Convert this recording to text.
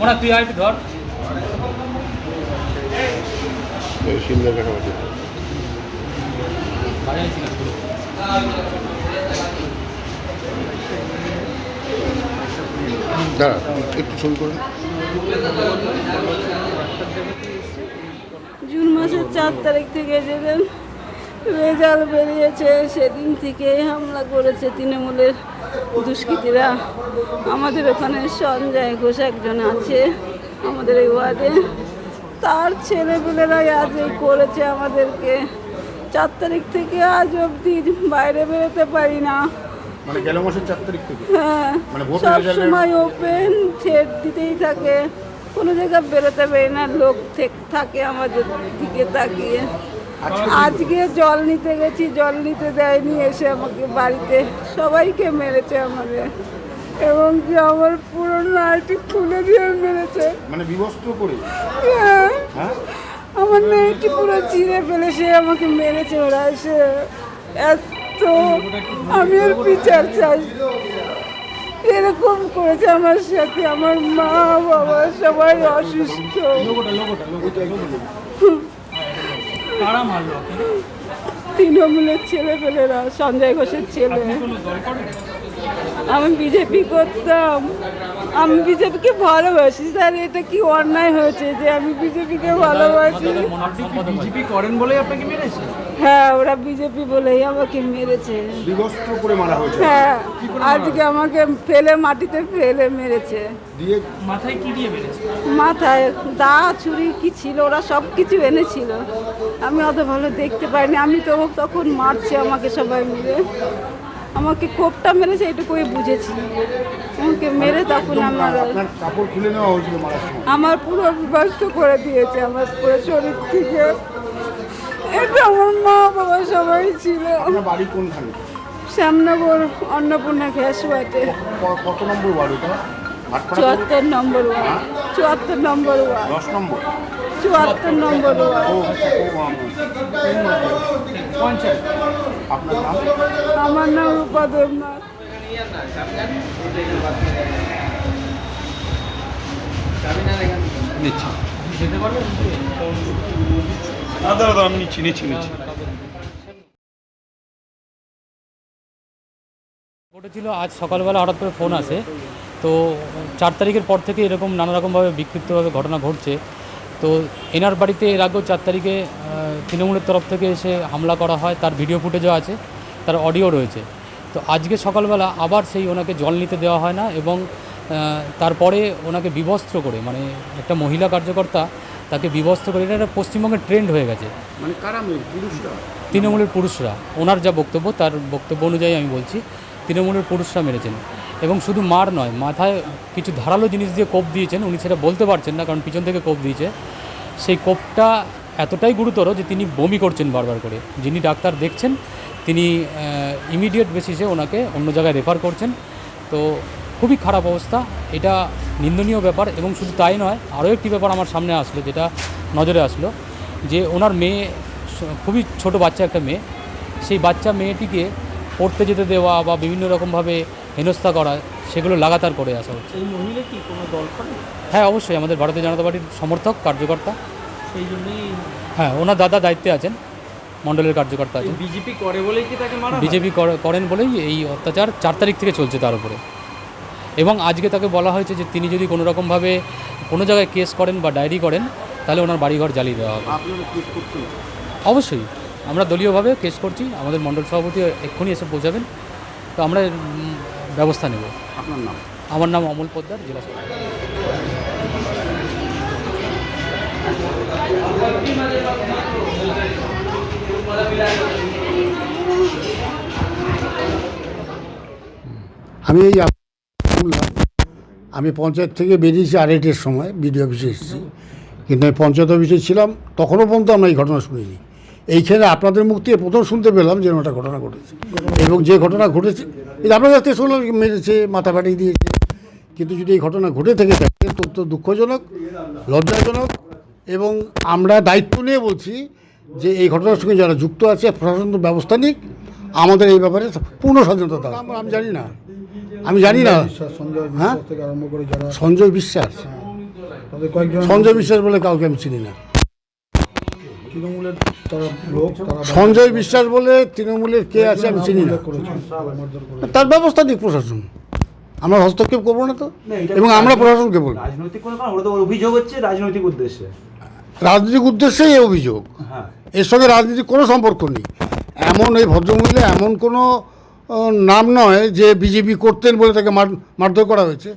ওনা তুই একটু ধর। সিমলা না দাঁড়া একটু ছবি করুন জুন মাসের চার তারিখ থেকে যেদিন রেজাল্ট বেরিয়েছে সেদিন থেকেই হামলা করেছে তৃণমূলের দুষ্কৃতীরা। আমাদের ওখানে সঞ্জয় ঘোষ একজন আছে আমাদের এই ওয়ার্ডে। তার ছেলেপুলেরাই আজ করেছে আমাদেরকে। চার তারিখ থেকে আজ অবধি বাইরে বেরোতে পারি না। মানে গেল মাসের চার তারিখ থেকে? হ্যাঁ সব সময় ওপেন ছেড় দিতেই থাকে। কোনো জায়গায় বেরোতে পারি না লোক থাকে আমাদের দিকে তাকিয়ে। আজকে জল নিতে গেছি জল নিতে দেয়নি এসে আমাকে বাড়িতে সবাইকে মেরেছে আমাদের। এবং কি আমার পুরো নাইটি খুলে দিয়ে মেরেছে। মানে বিবস্ত্র করে? হ্যাঁ, হ্যাঁ? আমার মেয়েটি পুরো চিড়ে ফেলে সে আমাকে মেরেছে ওরা এসে এত আমি আর বিচার চাই। এরকম করেছে আমার সাথে আমার মা বাবা সবাই অসুস্থ। কারা মারলো তৃণমূলের ছেলেপেলেরা সঞ্জয় ঘোষের ছেলে। আমি বিজেপি করতাম। আমি বিজেপিকে ভালোবাসি। স্যার এটা কি অন্যায় হয়েছে যে আমি বিজেপিকে ভালোবাসি? বিজেপি করেন বলে আপনাকে মেরেছে? হ্যাঁ ওরা বিজেপি বলেই আমাকে মেরেছে। বিবস্ত্র করে মারা হয়েছে। হ্যাঁ আজকে আমাকে ফেলে মাটিতে ফেলে মেরেছে। দিয়ে মাথায় কি দিয়ে মেরেছে? মাথায় দা ছুরি কি ছিল ওরা সব কিছু এনেছিল। আমি অত ভালো দেখতে পাইনি। আমি তো তখন মারছে আমাকে সবাই মিলে। আমাকে কোপটা মেরেছে এটুকুই বুঝেছি। আমাকে মেরে তখন আমার কাপড় খুলে নেওয়া হয়েছিল আমার পুরো বিভস্ত করে দিয়েছে আমার পুরো শরীর থেকে। এটা আমার মা বাবা সবাই ছিল। আপনার বাড়ি কোনখানে? শ্যামনগর অন্নপূর্ণা গ্যাস ক- কত নম্বর ওয়ার্ড ওটা? ভাটপাড়া চুয়াত্তর নম্বর ওয়ার্ড। চুয়াত্তর নম্বর ওয়ার্ড। দশ নম্বর? চুয়াত্তর নম্বর ওয়ার্ড। আচ্ছা, ও, আম, পঞ্চায়েত। আপনার নাম? আমার নাম রূপা দেবনাথ। নিচ্ছি। নিচ্ছি নিচ্ছি নিচ্ছি। ঘটেছিল আজ সকালবেলা হঠাৎ করে ফোন আসে। তো চার তারিখের পর থেকে এরকম নানা রকমভাবে বিক্ষিপ্তভাবে ঘটনা ঘটছে। তো এনার বাড়িতে এর আগেও চার তারিখে তৃণমূলের তরফ থেকে এসে হামলা করা হয়, তার ভিডিও ফুটেজও আছে, তার অডিও রয়েছে। তো আজকে সকালবেলা আবার সেই ওনাকে জল নিতে দেওয়া হয় না এবং তারপরে ওনাকে বিবস্ত্র করে মানে একটা মহিলা কার্যকর্তা তাকে বিবস্ত্র করে এটা একটা পশ্চিমবঙ্গের ট্রেন্ড হয়ে গেছে। মানে কারা পুরুষরা? তৃণমূলের পুরুষরা। ওনার যা বক্তব্য তার বক্তব্য অনুযায়ী আমি বলছি তৃণমূলের পুরুষরা মেরেছেন। এবং শুধু মার নয় মাথায় কিছু ধারালো জিনিস দিয়ে কোপ দিয়েছেন উনি সেটা বলতে পারছেন না কারণ পিছন থেকে কোপ দিয়েছে। সেই কোপটা এতটাই গুরুতর যে তিনি বমি করছেন বারবার করে। যিনি ডাক্তার দেখছেন তিনি ইমিডিয়েট বেসিসে ওনাকে অন্য জায়গায় রেফার করছেন। তো খুবই খারাপ অবস্থা। এটা নিন্দনীয় ব্যাপার এবং শুধু তাই নয় আরও একটি ব্যাপার আমার সামনে আসলো যেটা নজরে আসলো যে ওনার মেয়ে খুবই ছোট বাচ্চা একটা মেয়ে। সেই বাচ্চা মেয়েটিকে পড়তে যেতে দেওয়া বা বিভিন্ন রকমভাবে হেনস্থা করা সেগুলো লাগাতার করে আসা হচ্ছে। এই মহিলা কি কোনো দল করে? হ্যাঁ অবশ্যই আমাদের ভারতীয় জনতা পার্টির সমর্থক কার্যকর্তা। সেই জন্যই হ্যাঁ ওনার দাদা দায়িত্বে আছেন মণ্ডলের কার্যকর্তা আছেন। বিজেপি করে বলেই কি তাকে মারা বিজেপি করেন বলেই এই অত্যাচার চার তারিখ থেকে চলছে তার উপরে। এবং আজকে তাকে বলা হয়েছে যে তিনি যদি কোনো রকমভাবে কোনো জায়গায় কেস করেন বা ডায়েরি করেন তাহলে ওনার বাড়িঘর জ্বালিয়ে দেওয়া হবে। অবশ্যই। আমরা দলীয়ভাবে কেস করছি আমাদের মণ্ডল সভাপতি এক্ষুনি এসে পৌঁছাবেন। তো আমরা ব্যবস্থা নেব। আপনার নাম? আমার নাম অমল পোদ্দার জেলা আমি এই আমি পঞ্চায়েত থেকে বেরিয়েছি আড়াইটের সময়, বিডিও অফিসে এসেছি। কিন্তু আমি পঞ্চায়েত অফিসে ছিলাম, তখনও পর্যন্ত আমরা এই ঘটনা শুনিনি। এইখানে আপনাদের মুখ থেকে প্রথম শুনতে পেলাম যে একটা ঘটনা ঘটেছে। এবং যে ঘটনা ঘটেছে এই আপনার কাছ থেকে শুনলাম, মেরেছে, মাথা ফাটিয়ে দিয়েছে। কিন্তু যদি এই ঘটনা ঘটে থেকে থাকে, তো দুঃখজনক, লজ্জাজনক। এবং আমরা দায়িত্ব নিয়ে বলছি যে এই ঘটনার সঙ্গে যারা যুক্ত আছে, প্রশাসন ব্যবস্থা নিক। আমাদের এই ব্যাপারে পূর্ণ স্বাধীনতা আমরা- আমি জানি না। আমি জানি না। সঞ্জয় হ্যাঁ? বিশ্বাস সঞ্জয় বিশ্বাস? সঞ্জয় বিশ্বাস বলে কাউকে আমি চিনি না। সঞ্জয় বিশ্বাস বলে তৃণমূলের কে আছে আমি চিনি না। তার ব্যবস্থা দিক প্রশাসন। আমরা হস্তক্ষেপ করব না তো? এবং আমরা প্রশাসনকে বলব। রাজনৈতিক কোনো কারণ ওরা তো অভিযোগ হচ্ছে রাজনৈতিক উদ্দেশ্যে। রাজনৈতিক উদ্দেশ্যেই এই অভিযোগ। হ্যাঁ। এর সঙ্গে রাজনীতির কোনো সম্পর্ক নেই। এমন এই ভদ্রমহিলা এমন কোনো নাম নয় যে বিজেপি করতেন বলে তাকে মার মারধর করা হয়েছে।